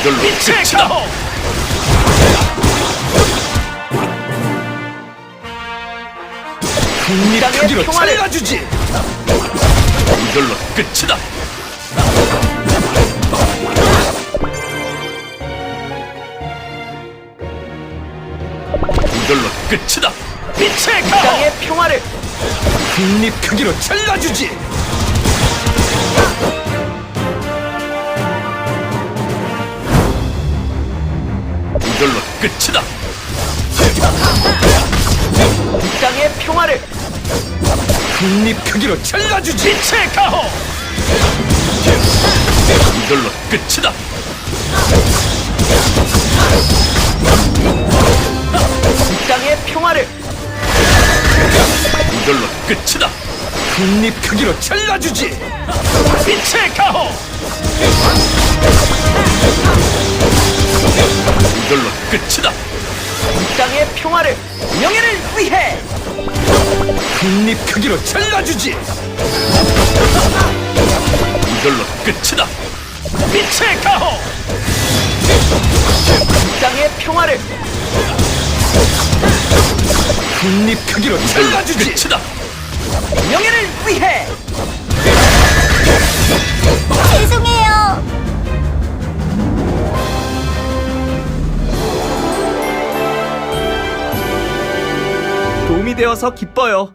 이걸로 끝이다. 국립크기로 평화를- 잘라주지 이걸로 끝이다. 이걸로 끝이다. 빛의 가호. 땅의 평화를 국립 크기로 잘라주지 이걸로 끝이다. 땅의 평화를 국립 크기로 잘라주지 빛의 가호. 이걸로 끝이다. 끝이다. 국립크기로 잘라주지 빛의 가호. 이걸로 끝이다. 땅의 평화를 명예를 위해 국립크기로 잘라주지 이걸로 끝이다. 빛의 가호. 땅의 평화를 국립크기로 이걸로 잘라주지 끝이다. 도움이 되어서 기뻐요.